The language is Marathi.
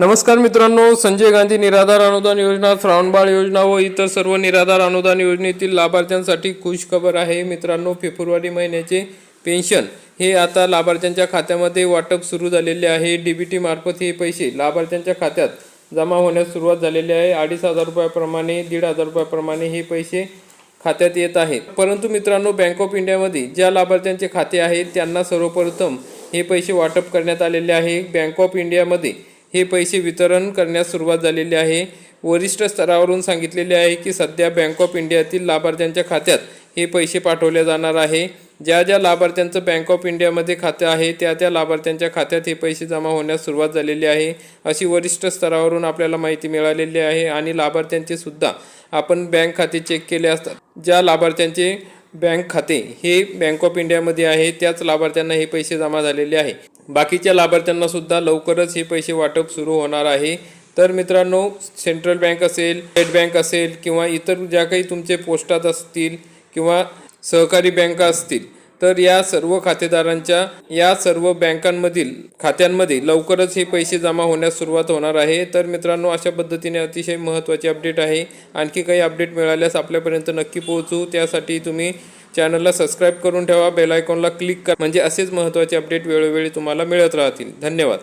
नमस्कार मित्रांनो संजय गांधी निराधार अनुदान योजना श्रावणबाळ योजना व इतर सर्व निराधार अनुदान योजनेतील लाभार्थ्यांसाठी खुश खबर आहे. मित्रांनो फेब्रुवारी महिन्याचे पेन्शन हे आता लाभार्थ्यांच्या खात्यामध्ये वाटप सुरू झालेले आहे. डी बी टी मार्फत हे पैसे लाभार्थ्यांच्या खात्यात जमा होण्यास सुरुवात झालेली आहे. अडीच हजार रुपयाप्रमाणे दीड हजार रुपयाप्रमाणे हे पैसे खात्यात येत आहेत. परंतु मित्रांनो बँक ऑफ इंडियामध्ये ज्या लाभार्थ्यांचे खाते आहेत त्यांना सर्वप्रथम हे पैसे वाटप करण्यात आलेले आहे. बँक ऑफ इंडियामध्ये हे पैसे वितरण करण्यास सुरुवात झालेली आहे. वरिष्ठ स्तरावरून सांगितलेले आहे की सध्या बँक ऑफ इंडियातील लाभार्थ्यांच्या खात्यात हे पैसे पाठवले जाणार आहे. ज्या ज्या लाभार्थ्यांचं बँक ऑफ इंडियामध्ये खातं आहे त्या त्या लाभार्थ्यांच्या खात्यात हे पैसे जमा होण्यास सुरुवात झालेली आहे. अशी वरिष्ठ स्तरावरून आपल्याला माहिती मिळालेली आहे आणि लाभार्थ्यांचे सुद्धा आपण बँक खाते चेक केले असतात. ज्या लाभार्थ्यांचे बँक खाते हे बँक ऑफ इंडियामध्ये आहे त्याच लाभार्थ्यांना हे पैसे जमा झालेले आहे. बाकीच्या लाभार्थ्यांना सुद्धा लवकरच हे पैसे वाटप सुरू होणार आहे. तर मित्रांनो सेंट्रल बँक असेल स्टेट बँक असेल किंवा इतर ज्या काही तुमचे पोस्टात असतील किंवा सहकारी बँका असतील तर या सर्व खातेदारांच्या या सर्व बँकांमधील खात्यांमध्ये लवकरच हे पैसे जमा होण्यास सुरुवात होणार आहे. तर मित्रांनो अशा पद्धतीने अतिशय महत्त्वाची अपडेट आहे. आणखी काही अपडेट मिळाल्यास आपल्यापर्यंत नक्की पोहोचू. त्यासाठी तुम्ही चॅनलला सबस्क्राईब करून ठेवा बेल आयकॉनला क्लिक करा. म्हणजे असेच महत्त्वाचे अपडेट वेळोवेळी तुम्हाला मिळत राहतील. धन्यवाद.